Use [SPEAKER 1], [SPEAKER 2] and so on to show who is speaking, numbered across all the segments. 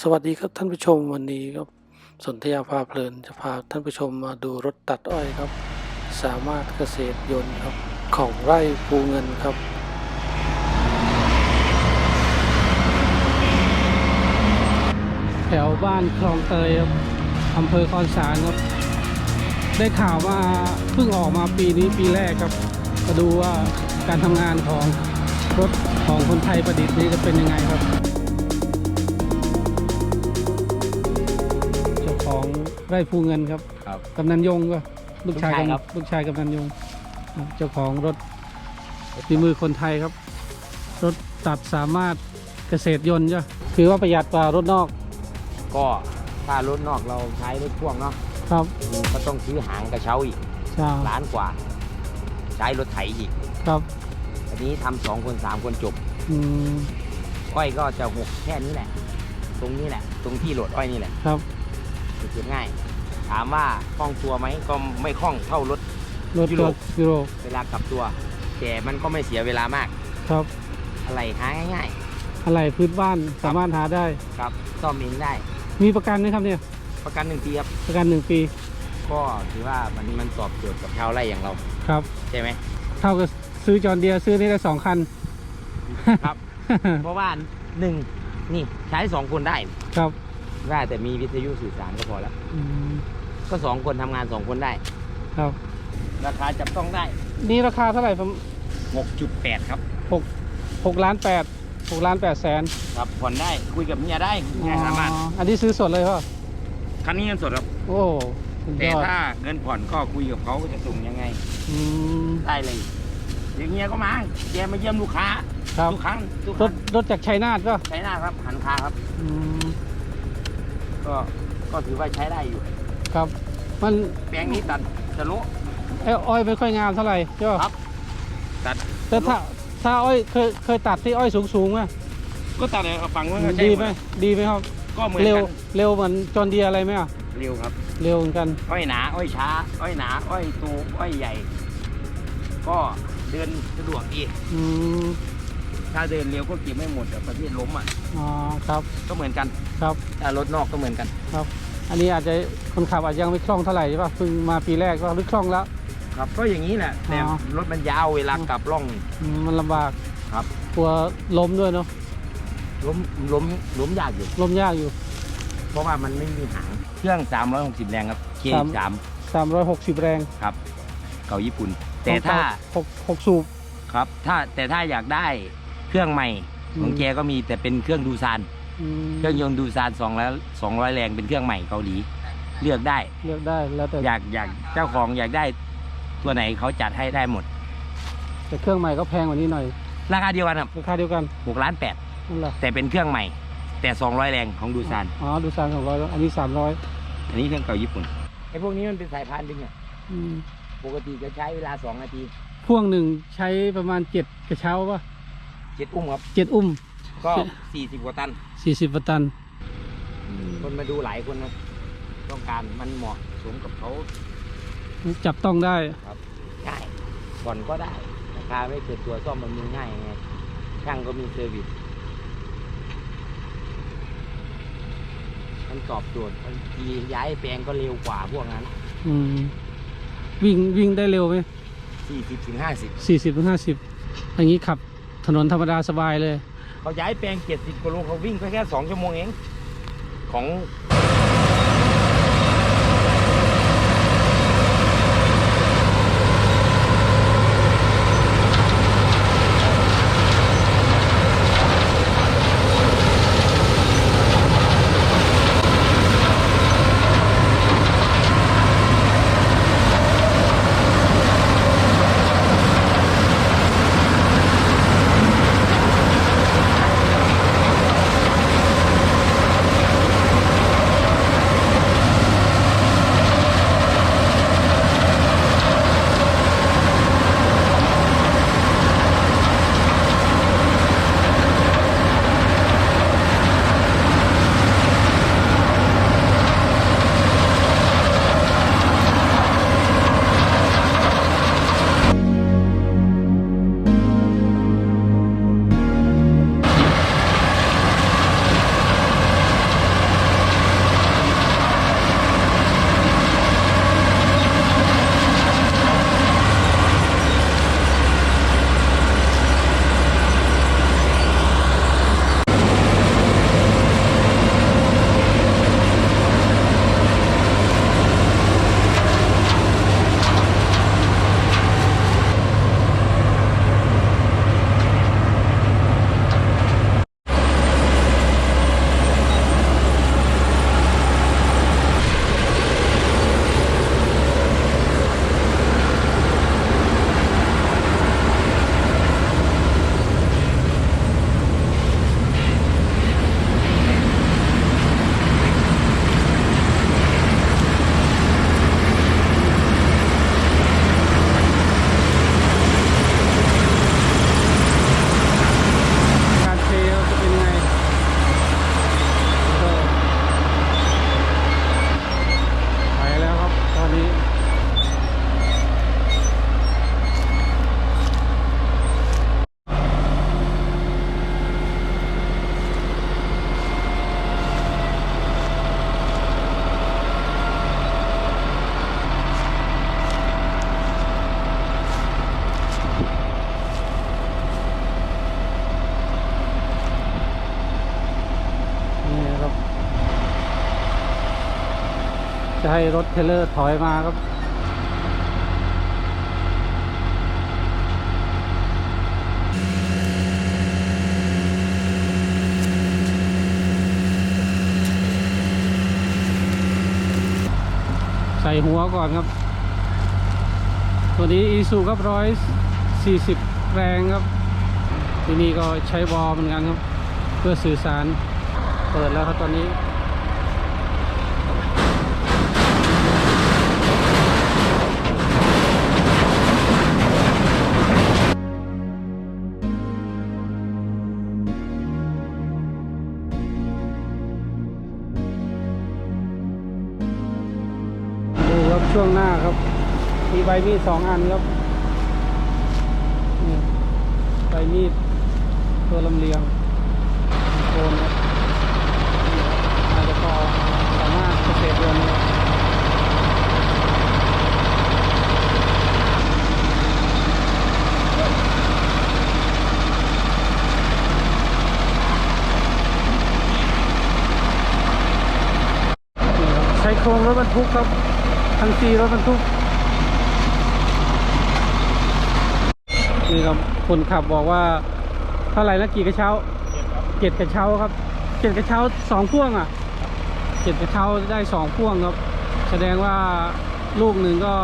[SPEAKER 1] สวัสดีครับท่านผู้ชมวันนี้ครับสนธยาพาเพลินจะพาท่านผู้ชมมาดูรถตัดอ้อยครับ สามารถเกษตรยนต์ครับของไร่ภูเงินครับ แถวบ้านคลองเตยครับอำเภอคอนสารครับ ได้ข่าวว่าเพิ่งออกมาปีนี้ปีแรกครับมาดูว่าการทำงานของรถของคนไทยประดิษฐ์นี้จะเป็นยังไงครับ ไร่ภูเงินครับ
[SPEAKER 2] ครับ
[SPEAKER 1] กำนันยงก็ลูกชาย
[SPEAKER 2] ลูกชาย
[SPEAKER 1] กำ
[SPEAKER 2] ครับ
[SPEAKER 1] ลูกชายกำนันยงอ่าเจ้าของรถฝีมือคนไทยครับ รถตัดสามารถเกษตรยนต์จ้ะคือว่าประหยัดกว่ารถนอก
[SPEAKER 2] ก็ถ้ารถนอกเราใช้รถพ่วงเนาะ
[SPEAKER 1] ครับ
[SPEAKER 2] ก็ต้องซื้อหางกระเช้าอีก
[SPEAKER 1] ใช่
[SPEAKER 2] ล้านกว่า ใช้รถไถอีก
[SPEAKER 1] ครับ
[SPEAKER 2] อันนี้ทำสองคนสามคนจบ
[SPEAKER 1] อืม
[SPEAKER 2] อ้อยก็จะหกแค่นี้แหละ ตรงนี้แหละ ตรงที่โหลดอ้อยนี่แหละ
[SPEAKER 1] ครับ
[SPEAKER 2] เก็บง่าย ถามว่าคล่องตัวไหมก็ไม่คล่องเท่ารถ
[SPEAKER 1] รถ
[SPEAKER 2] ยุโร
[SPEAKER 1] ร
[SPEAKER 2] ป
[SPEAKER 1] ถยูโร
[SPEAKER 2] เวลากลับตัว แต่มันก็ไม่เสียเวลามาก
[SPEAKER 1] ครับ
[SPEAKER 2] อะไรหาง่าย
[SPEAKER 1] อะไรพื้นบ้านสามารถหาได้
[SPEAKER 2] ๆ ครับซ่อมเองได้
[SPEAKER 1] มีประกันไหมครับเนี่ย
[SPEAKER 2] ประกันหนึ่งปีครับ
[SPEAKER 1] ประกันหนึ่งปี
[SPEAKER 2] ก็ถือว่ามันมันตอบโจทย์กับชาวไร่อย่างเรา
[SPEAKER 1] ครับ
[SPEAKER 2] ใช่ไหม
[SPEAKER 1] เท่ากับซื้อจอนเดียร์ซื้อนี่ได้สองคัน
[SPEAKER 2] ครับ เพราะว่าหนึ่งนี่ใช้สองคนได้
[SPEAKER 1] ครับ
[SPEAKER 2] ได้แต่มีวิทยุสื่อสารก็พอแล้ว
[SPEAKER 1] อืม
[SPEAKER 2] ก็สองคนทำงานสองคนได้
[SPEAKER 1] ครับ
[SPEAKER 2] ราคาจับต้องได้
[SPEAKER 1] นี่ราคาเท่าไหร่ผม
[SPEAKER 2] 6.8 ครับ
[SPEAKER 1] หกหกล้านแปดหกล้านแปดแสน
[SPEAKER 2] ครับผ่อนได้คุยกับเมียได้เมียสามารถ
[SPEAKER 1] อ๋ออันนี้ซื้อสดเลยป่ะ
[SPEAKER 2] คันนี้เงินสดครับ
[SPEAKER 1] โอ้สุด
[SPEAKER 2] แต่
[SPEAKER 1] ยอด
[SPEAKER 2] ถ้าเงินผ่อนก็คุยกับเขาจะส่งยังไง
[SPEAKER 1] อืม
[SPEAKER 2] ได้เลยเดี๋ยวเมียก็มาแกมาเยี่ยมลูกค้า
[SPEAKER 1] ครับ
[SPEAKER 2] ทุกครั้งทุกค
[SPEAKER 1] ร
[SPEAKER 2] รั้
[SPEAKER 1] ถ
[SPEAKER 2] ง
[SPEAKER 1] รถจากชัยนาทก็
[SPEAKER 2] ใช้หน้าครับหันคาครับ
[SPEAKER 1] อืม
[SPEAKER 2] ก็ก็ถือว่าใช้ได้อยู่
[SPEAKER 1] ครับ มัน
[SPEAKER 2] แปลงนี้ตัดจะโละ
[SPEAKER 1] ไอ้อ้อยไม่ค่อยงามเท่าไหร่ใช่ป่ะ
[SPEAKER 2] ครับตัด
[SPEAKER 1] แต่ถ้าถ้าอ้อยเคยเคยตัดที่อ้อยสูงสูงๆไหม
[SPEAKER 2] ก็ตัดเลยเอาฟังไว้ก็ใช่
[SPEAKER 1] ดี
[SPEAKER 2] ห
[SPEAKER 1] ไห
[SPEAKER 2] ม
[SPEAKER 1] ม
[SPEAKER 2] ด
[SPEAKER 1] ดีไหมครับ
[SPEAKER 2] ก็เหมือน
[SPEAKER 1] เร็ว
[SPEAKER 2] กัน
[SPEAKER 1] เร็วเหมือนจอนเดียร์อะไรไหมอะ
[SPEAKER 2] เร็วครับ
[SPEAKER 1] เร็วเหมือนกัน
[SPEAKER 2] อ้อยหนา อ้อยช้า อ้อยหนา อ้อยตูอ้อยใหญ่ ก็เดินสะดวกดี
[SPEAKER 1] อืม
[SPEAKER 2] ถ้าเดินเร็วก็เก็บไม่หมดแบบประเภทล้มอะ
[SPEAKER 1] อ๋อครับ
[SPEAKER 2] ก็เหมือนกัน
[SPEAKER 1] ครับ
[SPEAKER 2] ถ้ารถนอกก็เหมือนกัน
[SPEAKER 1] ครับ อันนี้อาจจะคนขับอาจจะยังไม่คล่องเท่าไหร่ใช่ป่ะเพิ่งมาปีแรกก็หรือคล่องแล้ว
[SPEAKER 2] ครับก็อย่างนี้แหละแต่
[SPEAKER 1] อ๋อ
[SPEAKER 2] รถมันยาวเวลากลับร่อง
[SPEAKER 1] อืมมันลำบาก
[SPEAKER 2] ครับ
[SPEAKER 1] กลัวล้มด้วยเนาะ
[SPEAKER 2] ล้มล้มล้มยากอยู่
[SPEAKER 1] ล้มยากอยู่
[SPEAKER 2] เพราะว่ามันไม่มีหางเครื่อง 360 แรงครับ K
[SPEAKER 1] สาม
[SPEAKER 2] 3
[SPEAKER 1] 360 แรง
[SPEAKER 2] ครับเก่าญี่ปุ่น แต่ถ้า
[SPEAKER 1] หกหกสูบ
[SPEAKER 2] ครับ ถ้าแต่ถ้าอยากได้เค รื่องใหม่
[SPEAKER 1] อืม
[SPEAKER 2] ของแกก็มีแต่เป็นเครื่องดูซาน
[SPEAKER 1] อืม
[SPEAKER 2] เครื่องยนต์ดูซาน2แล้ว200แรงเป็นเครื่องใหม่เกาหลี เลือกได้
[SPEAKER 1] เลือกได้แล้วแต่
[SPEAKER 2] อยากอยากเจ้าของอยากได้ตัวไหนเขาจัดให้ได้หมด
[SPEAKER 1] แต่เครื่องใหม่ก็แพงกว่านี้หน่อย
[SPEAKER 2] ราคาเดียวกันครับ
[SPEAKER 1] ราคาเดียวกัน
[SPEAKER 2] 6ล้าน
[SPEAKER 1] นั่นแหละ
[SPEAKER 2] 8แต่เป็นเครื่องใหม่ แต่200แรงของดูซาน
[SPEAKER 1] อ๋อดูซานสองร้อยอันนี้สามร้อย
[SPEAKER 2] อันนี้เครื่องเก่าญี่ปุ่นไอ้พวกนี้มันเป็นสายพานดึงอะ
[SPEAKER 1] อืม
[SPEAKER 2] ปกติจะใช้เวลา2นาที
[SPEAKER 1] พ่วงหนึ่งใช้ประมาณเจ็ดกระเช้าป่ะ
[SPEAKER 2] เจ็ดอุ้มครับ
[SPEAKER 1] เจ็ดอุ้ม
[SPEAKER 2] ก็40กว่าตัน
[SPEAKER 1] สี่สิบตัน
[SPEAKER 2] คนมาดูหลายคนนะต้องการมันเหมาะสมกับเขา
[SPEAKER 1] จับต้องได้
[SPEAKER 2] ง่ายผ่อนก็ได้ราคาไม่เกิดตัวซ่อมบำรุงง่ายไงช่างก็มีเซอร์วิสมันตอบโจทย์บางทีย้ายแปลงก็เร็วกว่าพวกนั้น
[SPEAKER 1] อืมวิ่งวิ่งได้เร็วไหม
[SPEAKER 2] 40ถึง50
[SPEAKER 1] สี่สิบถึงห้าสิบอย่างนี้ขับ ถนนธรรมดาสบายเลย
[SPEAKER 2] เขาย้ายแปลง70กิโลเขาวิ่งไปแค่สองชั่วโมงเอง ของ
[SPEAKER 1] จะให้รถเทรลเลอร์ถอยมาครับ ใส่หัวก่อนครับ ตัวนี้อีซูครับร้อยสี่สิบแรงครับ ที่นี่ก็ใช้บอเหมือนกันครับ เพื่อสื่อสาร เปิดแล้วครับตอนนี้ ช่วงหน้าครับ มีใบมีดสองอันครับนี่ใบมีดตัวลำเลียงโคนครับอาจจะพอสามารถเกษตรเรือนครับนี่ครับใช้โครงรถบรรทุกครับ ทั้งสี่รถบรรทุกนี่ครับคนขับบอกว่าเท่าไหร่นะกี่กระเช้าเจ็ดกระเช้าครับเจ็ดกระเช้าสองพ่วงอะเจ็ดกระเช้าได้สองพ่วงครับ แสดงว่าลูกหนึ่งก็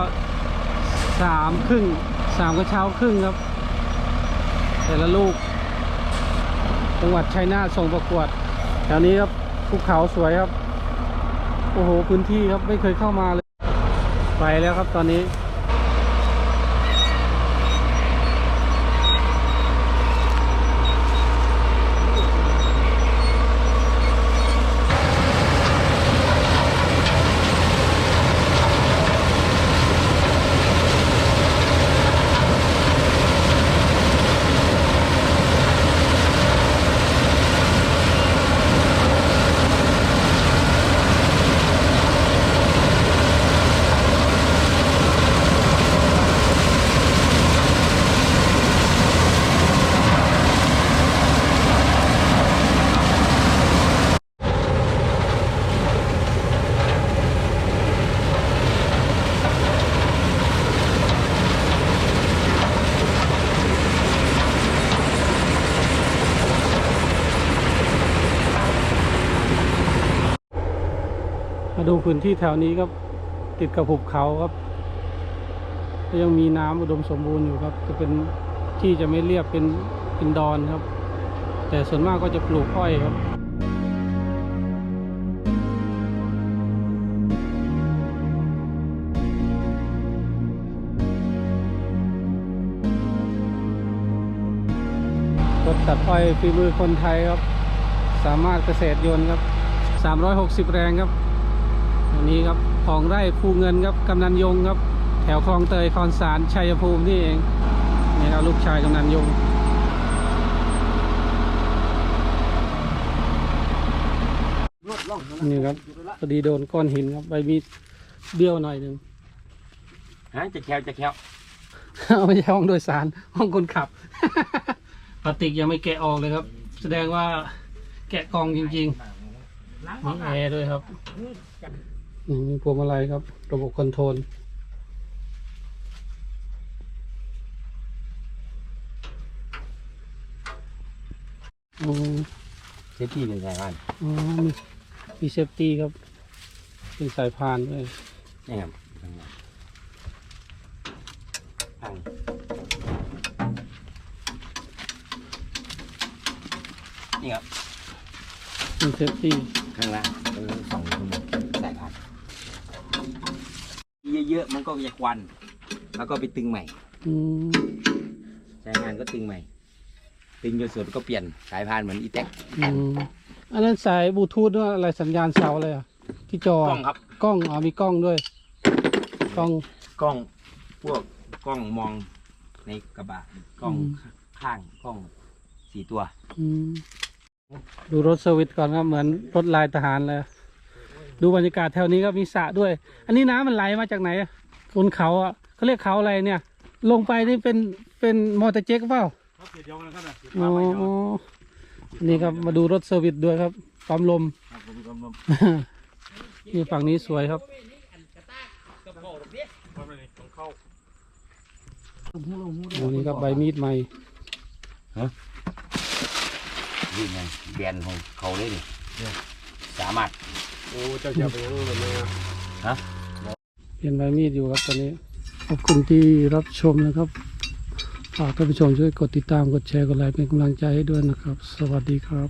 [SPEAKER 1] สามครึ่งสามกระเช้าครึ่งครับ แต่ละลูก จังหวัดชัยนาทส่งประกวดแถวนี้ครับภูเขาสวยครับ โอ้โห พื้นที่ครับไม่เคยเข้ามาเลย ไปแล้วครับตอนนี้ ดูพื้นที่แถวนี้ครับ ติดกับหุบเขาครับก็ยังมีน้ำอุดมสมบูรณ์อยู่ครับ จะเป็นที่จะไม่เรียบเป็นเป็นดอนครับ แต่ส่วนมากก็จะปลูกอ้อยครับรถตัดอ้อยฝีมือคนไทยครับ สามารถเกษตรยนต์ครับ 360 แรงครับ อันนี้ครับของไร่ภูเงินครับกำนันยงครับ แถวคลองเตยคอนสารชัยภูมินี่เองนี่ครับลูกชายกำนันยงนี่ครับพอดีโดนก้อนหินครับใบมีดเบี้ยวหน่อยหนึ่ง
[SPEAKER 2] ฮะจะแคลจะแคล
[SPEAKER 1] เอาไม่ใช่ห้องโดยสารห้องคนขับพลาสติกยังไม่แกะออกเลยครับ แสดงว่าแกะกล่องจริงๆมีแอร์ด้วยครับนี่ มีพวงมาลัยครับ ระบบคอนโทรลอ๋อ
[SPEAKER 2] เซฟตี้เป็นไงบ้าง
[SPEAKER 1] อ๋อมีมีเซฟตี้ครับ เป็นสายพานด้วย
[SPEAKER 2] นี่ครับข้างในข้างนี่ครับ
[SPEAKER 1] มีเซฟตี้
[SPEAKER 2] ข้างล่างเป็นสองชั่วโมงสายพันธุ์ เยอะๆมันก็จะควัน แล้วก็ไปตึงใหม่
[SPEAKER 1] อืม
[SPEAKER 2] ใช้งานก็ตึงใหม่ ตึงจนสุดก็เปลี่ยนสายพานเหมือนอีแท็ก
[SPEAKER 1] อืมอันนั้นสายบลูทูธด้วยอะไรสัญญาณเสาอะไรอะที่จอก
[SPEAKER 2] ล้องครับ
[SPEAKER 1] กล้องอ๋อมีกล้องด้วยกล้อง
[SPEAKER 2] กล้องพวกกล้องมองในกระบะกล้อง
[SPEAKER 1] อืม
[SPEAKER 2] ข้างกล้องสี่ตัว
[SPEAKER 1] อืมดูรถเซอร์วิสก่อนครับเหมือนรถลายทหารเลย ดูบรรยากาศแถวนี้ก็มีสระด้วย อันนี้น้ำมันไหลมาจากไหนบนเขาอะเขาเรียกเขาอะไรเนี่ย ลงไปนี่เป็นเป็นมอเตอร์เจ็กเปล่าครับ
[SPEAKER 2] เดียวกันครับ
[SPEAKER 1] อ๋อนี่ครับมาดูรถเซอร์วิสด้วยครับปั๊มลมนี่ฝั่งนี้สวยครับดูนี่ครับใบมีดใหม่ฮะ
[SPEAKER 2] นี่ไงแบนของเขาเลยดิสามารถ
[SPEAKER 3] โอ้เจ้าจะไปยังแบบนี้อะ
[SPEAKER 1] เปลี่ยนใบมีดอยู่ครับตอนนี้ขอบคุณที่รับชมนะครับฝากท่านผู้ชมช่วยกดติดตามกดแชร์กดไลค์เป็นกำลังใจให้ด้วยนะครับ สวัสดีครับ